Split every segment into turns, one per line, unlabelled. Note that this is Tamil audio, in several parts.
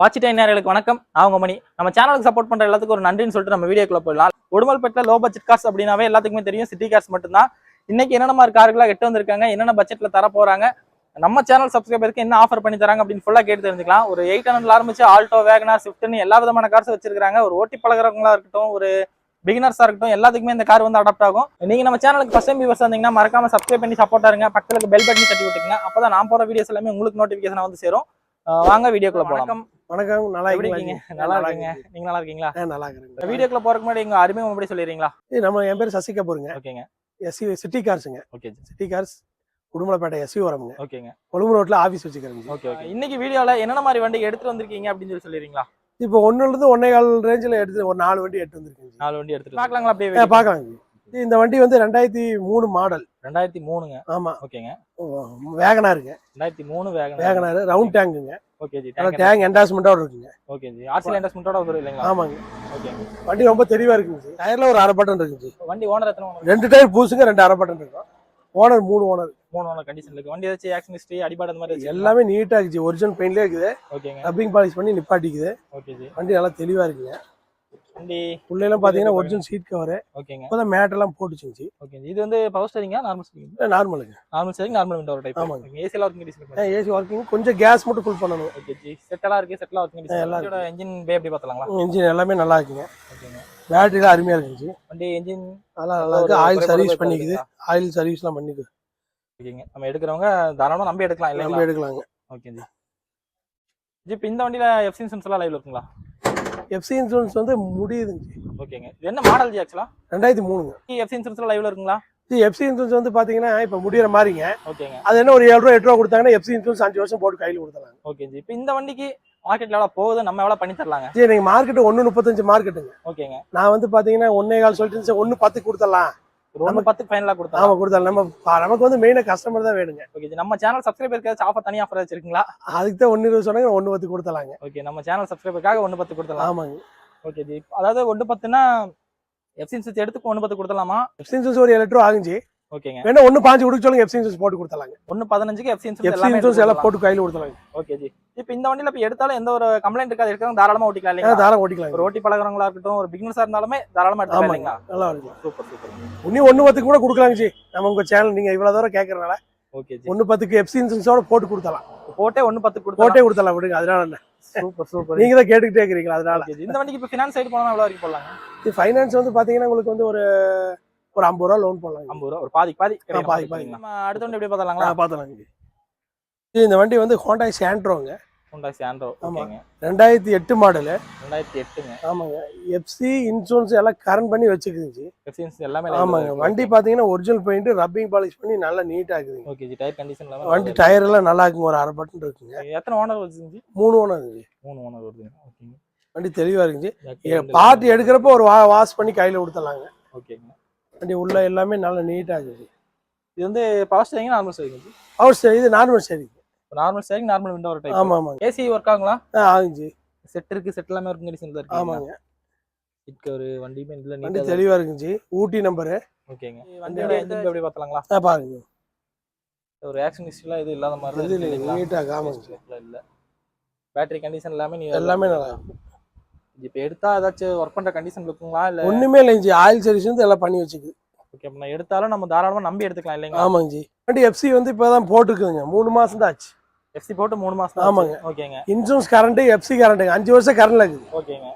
வாட்சிட்டை நேர்களுக்கு வணக்கம். நான் உங்க மணி. நம்ம சேனலுக்கு சப்போர்ட் பண்ற எல்லாத்துக்கும் ஒரு நன்றின்னு சொல்லிட்டு நம்ம வீடியோக்குள்ள போயிடலாம். உடுமல்பேட்டில் லோ பட்ஜெட் கார்ஸ் அப்படின்னாவே எல்லாத்துக்குமே தெரியும். சிட்டி கார்ஸ் மட்டும்தான். இன்னைக்கு என்னென்ன மாதிரி கார்களாக எட்டு வந்திருக்காங்க? என்னென்ன பட்ஜெட்ல தர போறாங்க? நம்ம சேனல் சப்ஸ்கிரைபருக்கு என்ன ஆஃபர் பண்ணி தராங்க அப்படின்னு ஃபுல்லா கேட்டு தெரிஞ்சுக்கலாம். ஒரு எயிட் ஹண்ட்ரட்ல ஆரம்பிச்சு ஆல்டோ வேகனார் ஸ்விஃப்ட்னு எல்லா விதமான கார்ஸ் வச்சிருக்காங்க ஒரு ஓட்டி பழகிறவங்களா இருக்கட்டும் ஒரு பிகினர்ஸா இருக்கட்டும் எல்லாத்துக்குமே இந்த கார் வந்து அடாப்ட் ஆகும். நீங்க நம்ம சேனலுக்கு ஃபர்ஸ்ட் டைம் வியூவர்ஸ் வந்தீங்கன்னா மறக்காம சப்ஸ்கிரைப் பண்ணி சப்போர்ட்டா இருங்க. பக்கத்துக்கு பெல் பட்டனி தட்டி விட்டுங்க அப்பதான் நான் போற வீடியோஸ் எல்லாமே உங்களுக்கு நோட்டிபிகேஷன் வந்து சேரும். வாங்க வீடியோக்குள்ள போகலாம்
வணக்கம் நல்லா?
இருக்கீங்க? நல்லா இருக்கீங்க. நீங்க நல்லா இருக்கீங்களா?
நல்லா இருக்கிறேங்க.
வீடியோக்குள்ள போறதுக்கு முன்னாடி எங்க அறிமுகம் எப்படி சொல்லிடுறீங்களா?
இது நம்ம என் பேர் சசி கபூருங்க
ஓகேங்க
SC city கார்ஸுங்க.
Okay
city cars Udumalaipettai SC வரமுங்க
ஓகேங்க.
கொழும்பு ரோட்ல ஆஃபீஸ் வச்சுக்கிறேங்க.
Okay okay. இன்னைக்கு வீடியோல என்னென்ன மாதிரி வண்டி எடுத்துட்டு வந்திருக்கீங்க அப்படின்னு சொல்லி சொல்லிடுறீங்களா?
இப்போ ஒண்ணுல இருந்து ஒன்னே கால் ரேஞ்சில் எடுத்து ஒரு நாலு வண்டி எடுத்து வந்திருக்கேங்க.
நாலு வண்டி எடுத்துட்டு பார்க்கலாங்களா அப்படியே
பார்க்கலாங்க. இந்த வண்டி வந்து ரெண்டாயிரத்தி மூணு மாடல்.
ரெண்டாயிரத்தி மூணுங்க.
ஆமா.
ஓகேங்க.
வேகனாருங்க
ரெண்டாயிரத்தி மூணு வேகன்.
வேகனாரு ரவுண்ட் டேங்குங்க.
ஓகே ஜி
டேங்க் என்டாஸ்மெண்ட்டோட இருக்குங்க.
ஓகே ஜி ஆர்சிஎல் வரும் இல்லைங்களா?
ஆமாங்க.
ஓகே
வண்டி ரொம்ப தெளிவா இருக்குங்க டயர்ல ஒரு அரை பட்டன் இருக்குங்க
வண்டி ஓனர் எத்தனை
ரெண்டு டயர் பூசுங்க ரெண்டு அரை பட்டன் இருக்கும். ஓனர் மூணு ஓனர்
மூணு ஓனர் கண்டிஷன் இருக்கு. வண்டி ஏதாச்சும் ஆக்சிடென்ட் ஹிஸ்ட்ரி அடிபாடு அந்த மாதிரி?
எல்லாமே நீட்டா இருக்குச்சு ஒரிஜினல் பெயிண்ட்லேயே இருக்குது.
ஓகேங்க
ரப்பிங் பாலிஷ் பண்ணி நிப்பாட்டிக்குது.
ஓகே ஜி
வண்டி நல்லா தெளிவா இருக்குங்க.
வண்டி
உள்ள எல்லாம் பாத்தீங்கன்னா ஒரிஜினல் சீட் கவர்
ஓகேங்க.
இப்போதான் மேட் எல்லாம் போட்டுச்சுங்க.
ஓகே இது வந்து பவர் ஸ்டேரிங்கா normal steering
நார்மலுங்க
normal steering normal window type
ஆமாங்க.
ஏசி எல்லாம் ஒர்க்கிங்
ஏசி ஒர்க்கிங் கொஞ்சம் கேஸ் மட்டும் ஃபுல் பண்ணணும்.
ஓகே ஜி. செட்டெல்லாம் இருக்கு செட்டெல்லாம் ஒர்க்கிங்
எல்லாம்
இன்ஜின் பே எப்படி பார்த்தலாங்களா
இன்ஜின் எல்லாமே நல்லா இருக்குங்க.
ஓகேங்க.
பேட்டரிலாம் அருமையா இருக்குங்க
வண்டி இன்ஜின்
அதெல்லாம் நல்லா இருக்கு. ஆயில் சர்வீஸ் பண்ணிக்குது. ஆயில் சர்வீஸ்லாம் பண்ணிக்குது.
ஓகேங்க. நம்ம எடுக்கிறவங்க தாராளமா நம்பி எடுக்கலாம்
நம்ம
இல்லைங்களா
எடுக்கலாங்க.
Okay G. ஜி இப்போ இந்த வண்டியில எஃப்சி இன்சூரன்ஸ் எல்லாம் லைவ்ல இருக்குங்களா?
எஃப்சி இன்சூரன்ஸ் வந்து முடியுதுங்க.
ஓகேங்க. இது என்ன மாடல் ஜி ஆக்சுவலா
ரெண்டாயிரத்தி மூணுங்க.
எஃப்சி இன்சூரன்ஸ் லைவ்ல இருக்குங்களா?
இது எஃப்சி இன்சூரன்ஸ் வந்து பாத்தீங்கன்னா இப்போ முடியிற மாதிரிங்க.
ஓகேங்க.
அது என்ன ஒரு ஏழு ரூபா எட்டு ரூபா கொடுத்தாங்கன்னா எஃப்சி இன்சூரன்ஸ் அஞ்சு வருஷம் போட்டு கையில் கொடுத்தலாங்க
ஓகே ஜி இப்போ இந்த வண்டிக்கு மார்க்கெட்ல எவ்வளவு போகுது? நம்ம எவ்வளவு பண்ணி தரலாங்க?
சரி நீங்க மார்க்கெட் ஒன்று முப்பத்தஞ்சு மார்க்கெட்டுங்க
ஓகேங்க.
நான் வந்து பாத்தீங்கன்னா ஒன்னே கால் சொல்லிட்டு ஒன்று பத்து கொடுத்துடலாம்.
ஒன்று பத்துக்கு ஃபைனலாக கொடுத்தா.
ஆமா கொடுத்தலாம் நம்ம நமக்கு வந்து மெயினாக கஸ்டமர் தான் வேணுங்க.
ஓகே நம்ம சேனல் சப்ஸ்கிரைபருக்கு ஏதாச்சும் ஆஃபர் தனி ஆஃபர் வச்சிருக்கீங்களா
அதுக்கு தான் ஒன்று இருபது சொன்னாங்க ஒன்று பத்து கொடுத்தலாங்க.
ஓகே நம்ம சேனல் சப்ஸ்கிரைபருக்காக ஒன்று பத்து கொடுத்துடலாம்
ஆமாங்க.
ஓகே ஜி அதாவது ஒன்று பத்துனா எஃப்சி எடுத்து ஒன்று பத்து கொடுத்துடலாமா
எஃப்சி ஒரு ஏழு ரூபா ஆகுச்சு
ஓகேங்க.
வேணா ஒன்று பாஞ்சு கொடுக்க சொல்லுங்க எஃப்சி இன்சூரன்ஸ் போட்டு கொடுத்தலாங்க
ஒன்று பதினஞ்சுக்கு எஃப்சி இன்சூரன்ஸ்
எஃப்சி
எல்லாமே
இன்சூரன்ஸ் எல்லாம்
எடுத்து
போட்டு கையில் கொடுத்தலாங்க
ஓகே ஜி. இப்போ இந்த வண்டியில இப்போ எடுத்தாலும் எந்த ஒரு கம்ப்ளைண்ட் இருக்காது. எடுக்கிறவங்க தாராளமா ஓட்டிக்கலாம் இல்லைங்களா?
தாராளம் ஓட்டிக்கலாங்க
ஒரு ஓட்டி பழகிறவங்களா இருக்கட்டும் ஒரு பிகினர்ஸா இருந்தாலுமே தாராளமா எடுத்துக்கலாம் இல்லைங்களா?
நல்லா இருக்கும்.
Super super.
இன்னும் ஒன்று பத்துக்கு கூட கொடுக்கலாங்க ஜி. நம்ம உங்க சேனல் நீங்க இவ்வளவு தூரம் கேட்கறனால
ஓகே ஜி.
ஒன்று பத்துக்கு எஃப்சி இன்சூரன்ஸோட போட்டு கொடுத்தலாம்
போட்டே ஒன்று பத்து கொடுத்தா
போட்டே கொடுத்தலாம் விடுங்க. அதனால என்ன?
Super super.
நீங்க தான் கேட்டுக்கிட்டே இருக்கிறீங்களா அதனால?
இந்த வண்டிக்கு இப்போ ஃபினான்ஸ் சைடு போனா எவ்வளோ வரைக்கும்
இது ஃபைனான்ஸ் வந்து பாத்தீங்கன்னா உங்களுக்கு வந்து ஒரு ஒரு ஐம்பது ரூபா லோன் போடலாம்
ஐம்பது ரூபா ஒரு பாதி பாதி
பாதி, பாதி.
நம்ம அடுத்த வண்டி எப்படி பார்த்தலாங்களா
பார்த்தலாங்க இது இந்த வண்டி வந்து ஹோண்டாய் சாண்ட்ரோங்க
ஹோண்டா சாண்ட்ரோ
ஆமா.
ஓகேங்க.
ரெண்டாயிரத்தி எட்டு மாடலு
ரெண்டாயிரத்தி எட்டுங்க.
ஆமாங்க. எஃப்சி இன்சூரன்ஸ் எல்லாம் கரண்ட் பண்ணி வச்சுக்குதுங்க. ஜி
எஃப்சிஎன்சி எல்லாமே
ஆமாங்க. வண்டி பாத்தீங்கன்னா ஒரிஜினல் பெயிண்ட் ரப்பிங் பாலிஷ் பண்ணி நல்லா நீட்டா இருக்குதுங்க
ஓகே ஜி டயர் கண்டிஷன்
வண்டி டயர் எல்லாம் நல்லா இருக்குங்க. ஒரு அரை பட்டன் இருக்குங்க.
எத்தனை ஓனர் வருதுங்க?
மூணு ஓனர் இருந்துச்சு
மூணு ஓனர் வருதுங்க. ஓகேங்க
வண்டி தெளிவா இருந்துச்சு பார்ட்டி எடுக்கிறப்ப ஒரு வா வாஷ் பண்ணி கையில கொடுத்துடலாங்க.
ஓகேங்க
வண்டி உள்ள எல்லாமே நல்லா நீட்டா இருக்குது.
இது வந்து பவர் ஸ்டேரிங் நார்மல் ஸ்டேரிங்
அவர் சரி இது நார்மல் சரி
நார்மல் ஸ்டேரிங் நார்மல் விண்டோ ஒரு டைப்
ஆமா ஆமாங்க.
ஏசி ஒர்க் ஆகுங்களா?
ஆ ஆகுங்க.
செட் இருக்கு செட் எல்லாமே ஒர்க்கிங் கண்டிஷன்ல இருக்கு
ஆமாங்க.
சீட் கவர் வண்டியுமே இதுல
வண்டி
நீட்டா
தெளிவா இருக்குங்க ஊட்டி நம்பரு
ஓகேங்க. வண்டியோட இன்ஜின் எப்படி பார்த்தலாங்களா
ஆ பாருங்க.
ஒரு ஆக்ஷன் ஹிஸ்ட்ரிலாம் இது இல்லாத மாதிரி
இது இல்லைங்க நீட்டா ஆமாங்க
இல்ல. பேட்டரி கண்டிஷன் எல்லாமே நீ
எல்லாமே நல்லா இருக்கு.
இப்போ எடுத்தா ஏதாச்சும் ஒர்க் பண்ற கண்டிஷன் இருக்குங்களா? இல்ல
ஒண்ணுமே இல்லைங்க ஜி ஆயில் சர்வீஸ் வந்து எல்லாம் பண்ணி வச்சுக்குது.
ஓகே அப்ப நான் எடுத்தாலும் நம்ம தாராளமா நம்பி எடுத்துக்கலாம் இல்லைங்களா?
ஆமாங்க ஜி வண்டி எஃப்சி வந்து இப்பதான் போட்டுருக்குதுங்க. மூணு மாசம் தான் ஆச்சு.
எஃப்சி போட்டு மூணு மாசம்
ஆமாங்க.
ஓகேங்க
இன்சூரன்ஸ் கரண்ட் எஃப்சி கரண்ட்டுங்க அஞ்சு வருஷம் கரண்ட்ல இருக்குது.
ஓகேங்க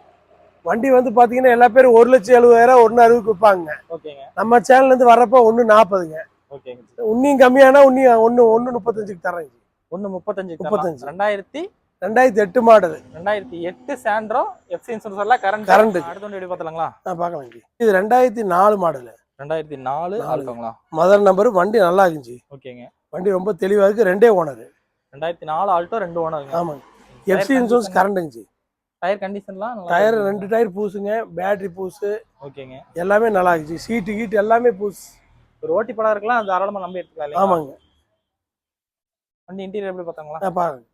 வண்டி வந்து பாத்தீங்கன்னா எல்லா பேரும் ஒரு லட்சம் எழுபதாயிரம் ஒன்னு அறுபதுக்கு விற்பாங்க.
ஓகேங்க
நம்ம சேனல்ல இருந்து வர்றப்ப ஒன்னு நாற்பதுங்க
ஓகேங்க
உன்னியும் கம்மியானா உன்னியும் ஒன்னு ஒன்னு முப்பத்தஞ்சுக்கு தரேங்க
ஒன்னு முப்பத்தஞ்சு
முப்பத்தஞ்சு.
ரெண்டாயிரத்தி
ரெண்டாயிரத்தி எட்டு மாடல்.
ரெண்டாயிரத்தி எட்டு சாண்ட்ரோ எஃப்சி இன்சூரன்ஸ் எல்லாம் கரண்ட்
Current.
அடுத்த வண்டி பார்த்தலாங்களா
நான் பார்க்கலாம் ஜி இது ரெண்டாயிரத்தி நாலு மாடல்.
ரெண்டாயிரத்தி நாலு. ஆளுங்களா
முதல் நம்பர் வண்டி நல்லா இருந்துச்சு.
ஓகேங்க.
வண்டி ரொம்ப தெளிவா இருக்கு. ரெண்டே ஓனர்
ரெண்டாயிரத்தி நாலு ஆல்டோ ரெண்டு ஓனருங்க
ஆமாங்க. எஃப்சி இன்சூரன்ஸ் கரண்ட்டுங்க ஜி
டயர் கண்டிஷன்லாம்
டயர் ரெண்டு டயர் பூசுங்க. பேட்டரி பூசு.
ஓகேங்க.
எல்லாமே நல்லா இருந்துச்சு. சீட்டு கீட்டு எல்லாமே பூசு.
ஒரு ஓட்டி படம் இருக்கலாம் தாராளமா நம்பி எடுத்துக்கலாம்
ஆமாங்க.
வண்டி இன்டீரியர் எப்படி பார்த்தாங்களா?
பாருங்க.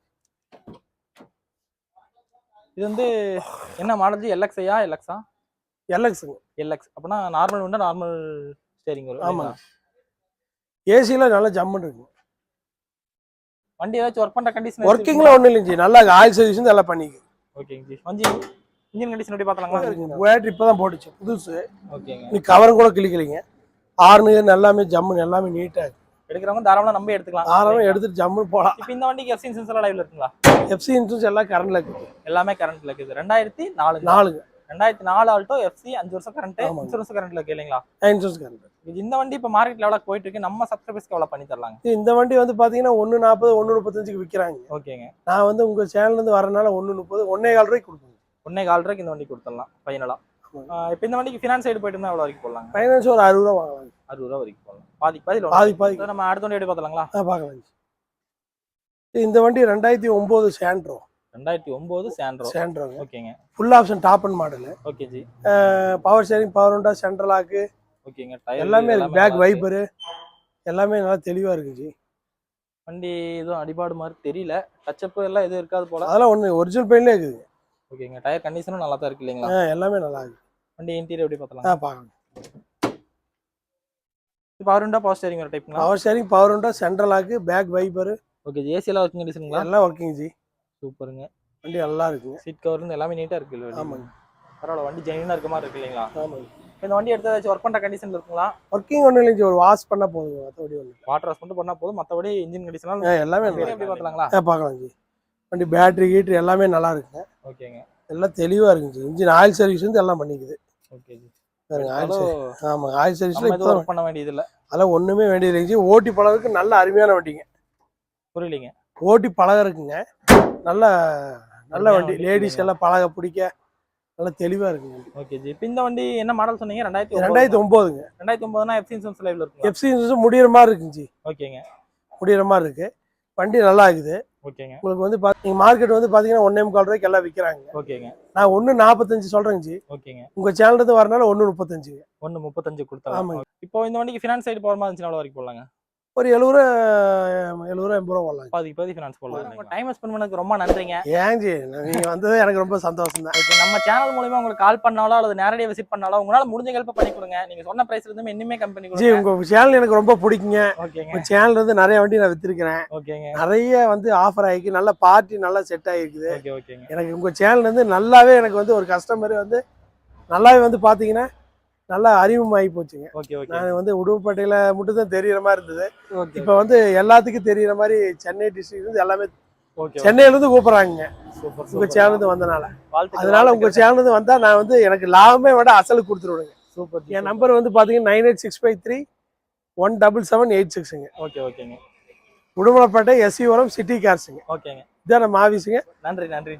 இது வந்து என்ன மாடல் ஜி எல்எக்ஸ்ஐயா எல்எக்ஸா
எல்எக்ஸுங்க
எல்எக்ஸ் அப்படின்னா நார்மல் உண்டா நார்மல் ஸ்டேரிங் வரும். இல்லைங்களா?
ஏசில நல்லா ஜம்முன்னு இருக்கு.
வண்டி ஏதாச்சும் ஒர்க் பண்ற கண்டிஷன்
ஒர்க்கிங்ல ஒன்றும் இல்லைங்க நல்லா ஆயில் சர்வீஸ் எல்லாம் பண்ணிக்கு.
ஓகேங்க ஜி. வண்டி இன்ஜின் கண்டிஷன் எப்படி பார்த்தலாங்களா
பேட்டரி இப்பதான் போட்டுச்சு. புதுசு.
ஓகேங்க
நீ கவரும் கூட கிளிக்கலைங்க ஆறுனு எல்லாமே ஜம்முன்னு எல்லாமே நீட்டா இருக்கு.
எடுக்கிறவங்க தாராளமா நம்பி எடுத்துக்கலாம்.
ஆறாவும் எடுத்துட்டு ஜம்முன்னு போலாம்.
இப்போ இந்த வண்டிக்கு எஃப்சி இன்சூரன்ஸ் லைவ்ல இருக்குங்களா?
எஃப்சி இன்சூரன்ஸ் எல்லாம் கரண்ட்ல இருக்கு.
எல்லாமே கரண்ட்ல இருக்குது ரெண்டாயிரத்தி நாலு
நாலுங்க.
ரெண்டாயிரத்தி நாலு ஆல்டோ எஃப்சி அஞ்சு வருஷம் கரண்ட். இன்சூரன்ஸ் கரண்ட்ல இருக்கு இல்லைங்களா?
இன்சூரன்ஸ் கரண்ட்
இந்த வண்டி இப்போ மார்க்கெட்ல எவ்வளோ போயிட்டு இருக்கு? நம்ம சப்ஸ்கிரைபர்ஸ்க்கு எவ்வளோ பண்ணி தரலாங்க?
இந்த வண்டி வந்து பாத்தீங்கன்னா ஒன்னு நாற்பது ஒன்னு முப்பத்தஞ்சுக்கு விற்கிறாங்க
ஓகேங்க.
நான் வந்து உங்க சேனல்ல இருந்து வரனால ஒன்னு முப்பது ஒன்னே கால் ரூபாய்க்கு கொடுப்பேன்
ஒன்னே கால் ரூபாய்க்கு இந்த வண்டி கொடுத்துடலாம் ஃபைனலா இப்போ இந்த வண்டிக்கு ஃபினான்ஸ் சைடு போயிட்டு இருந்தா எவ்வளோ வரைக்கும் போடலாங்க?
ஃபைனான்ஸ் ஒரு அறுபது ரூபா வாங்கலாம்.
அறுபது ரூபா வரைக்கும் போடலாம். பாதி பாதி.
பாதி பாதி.
நம்ம அடுத்த வண்டி எப்படி பார்த்தலாங்களா
பார்க்கலாம் இந்த வண்டி ரெண்டாயிரத்தி ஒன்பது சேண்ட்ரோ
ரெண்டாயிரத்தி ஒன்பது சாண்ட்ரோ
சேண்ட்ரோங்க
ஓகேங்க.
Full option top and model
okay ji.
Power steering power உண்டா சென்ட்ரல் லாக்கு
ஓகேங்க. டயர்
எல்லாமே இருக்கு. பேக் வைப்பரு எல்லாமே நல்லா தெளிவா இருக்கு ஜி.
வண்டி எதுவும் அடிபாடு மாதிரி தெரியல. டச்சப் எல்லாம் எதுவும் இருக்காது போல.
அதெல்லாம் ஒண்ணு ஒரிஜினல் பெயின்லேயே இருக்குது.
ஓகேங்க. டயர் கண்டிஷனும் நல்லா தான் இருக்கு இல்லைங்களா?
ஆ, எல்லாமே நல்லா இருக்கு
வண்டி இன்டீரியர் எப்படி
ஆ
பார்த்தலாம்
பார்க்கலாம்
பவர் உண்டா பவர் ஸ்டேரிங் ஒரு டைப்புங்களா
பவர் ஷேரிங் பவர் உண்டா central lock back wiper
okay AC எல்லாம் ஒர்க்கிங் கண்டிஷனுங்களா
எல்லாம் ஒர்க்கிங் ஜி
சூப்பருங்க.
வண்டி நல்லா இருக்குங்க.
சீட் கவர் இருந்து எல்லாமே நீட்டா இருக்கு இல்ல
ஆமாங்க.
பரவாயில்ல வண்டி ஜெனினா இருக்க மாதிரி இருக்கு இல்லைங்களா?
ஆமாங்க.
இந்த வண்டி எடுத்து ஏதாச்சும் ஒர்க் பண்ற கண்டிஷன்ல இருக்குங்களா?
ஒர்க்கிங் ஒன்றும் இல்லைங்க ஒரு வாஷ் பண்ணா போதுங்க மற்றபடி ஒன்று
வாட்டர் வாஷ் மட்டும் பண்ணா போதும் மத்தபடி இன்ஜின் கண்டிஷனால
எல்லாமே
எப்படி
இருக்கு.
பார்த்தலாங்களா
ஆ பார்க்கலாம் ஜி வண்டி பேட்டரி கீட்ரு எல்லாமே நல்லா இருக்குங்க
ஓகேங்க.
எல்லாம் தெளிவா இருக்குங்க. இன்ஜின் ஆயில் சர்வீஸ் வந்து எல்லாம் பண்ணிக்குது.
ஓகே ஜி.
பாருங்க ஆயில் ஆமாங்க ஆயில் சர்வீஸ்ல இப்போ
பண்ண வேண்டியது இல்ல
அதெல்லாம் ஒண்ணுமே வேண்டியது ஜி. ஓட்டி பழகுறதுக்கு நல்ல அருமையான வண்டிங்க.
புரியலைங்க.
ஓட்டி பழகுறதுக்குங்க. நல்ல நல்ல
அருமையான
வண்டி. லேடிஸ். எல்லாம் பழக பிடிக்க நல்லா தெளிவா இருக்குங்க
ஓகே ஜி. இப்ப இந்த வண்டி என்ன மாடல் சொன்னீங்க? ரெண்டாயிரத்தி
ரெண்டாயிரத்தி ஒன்பதுங்க
ரெண்டாயிரத்தி ஒன்பதுனா எஃப்சி இன்சூரன்ஸ் லைவ்ல இருக்குங்களா
எஃப்சி இன்சூரன்ஸ் முடியிற மாதிரி இருக்குங்க ஜி.
ஓகேங்க.
முடியிற மாதிரி இருக்கு. வண்டி நல்லா இருக்குது.
ஓகேங்க.
உங்களுக்கு வந்து பா- நீங்க மார்க்கெட் வந்து பாத்தீங்கன்னா ஒன்னே முக்கால் ரூபாய்க்கு எல்லாம் விற்கிறாங்க
ஓகேங்க.
நான் ஒன்னு நாற்பத்தஞ்சு சொல்றேங்க ஜி.
ஓகேங்க.
உங்க சேனல் வரனால ஒன்னு முப்பத்தஞ்சுங்க.
ஒன்னு முப்பத்தஞ்சு கொடுத்தாங்க
ஆமாங்க.
இப்போ இந்த வண்டிக்கு ஃபினான்ஸ் சைடு போகிற மாதிரி இருந்துச்சுன்னா வரைக்கும் போடலாங்க?
ஒரு எழுபது ரூபா எழுபது ரூபா எண்பது ரூபா போடலாம்.
பாதிக்கு பாதி ஃபினான்ஸ் போடலாம் டைம் ஸ்பெண்ட் பண்ணதுக்கு ரொம்ப நன்றிங்க.
ஏன் ஜி நீங்க வந்தது எனக்கு ரொம்ப சந்தோஷம் தான்.
ஓகே நம்ம சேனல் மூலியமா உங்களுக்கு கால் பண்ணாலோ அல்லது நேரடியாக விசிட் பண்ணாலோ உங்களால முடிஞ்ச ஹெல்ப் பண்ணி கொடுங்க. நீங்க சொன்ன பிரைஸ்ல இருந்து இன்னுமே கம்பெனி
ஜி
கொடுங்க.
உங்க சேனல் எனக்கு ரொம்ப பிடிக்குங்க.
ஓகேங்க.
உங்க சேனல் இருந்து நிறைய வண்டி நான் வித்திருக்கிறேன்.
ஓகேங்க.
நிறைய வந்து ஆஃபர் ஆகிருக்கு நல்ல பார்ட்டி நல்லா செட் ஆகிருக்குது
ஓகே ஓகேங்க.
எனக்கு உங்க சேனல் வந்து நல்லாவே எனக்கு வந்து ஒரு கஸ்டமர் வந்து நல்லாவே வந்து பாத்தீங்கன்னா நல்லா அறிமுகமாகி போச்சுங்க. நான் வந்து உடுப்பட்டையில மட்டும் தான் தெரியற மாதிரி இருந்தது. இப்போ வந்து எல்லாத்துக்கும் தெரியற மாதிரி சென்னை டிஸ்ட்ரிக்ட் இருந்து எல்லாமே சென்னையில இருந்து கூப்பிடுறாங்க உங்க சேனல் வந்தனால. அதனால உங்க சேனல் வந்தா நான் வந்து எனக்கு லாபமே விட அசலுக்கு கொடுத்துருவேங்க
சூப்பர்
என் நம்பர் வந்து பாத்தீங்கன்னா nine eight six five three one double seven eight சிக்ஸுங்க
okay ஓகேங்க.
உடுமலைப்பேட்டை எஸ்சி வரம் சிட்டி கார்ஸுங்க
ஓகேங்க.
இதான் நம்ம ஆஃபீஸுங்க
நன்றி நன்றி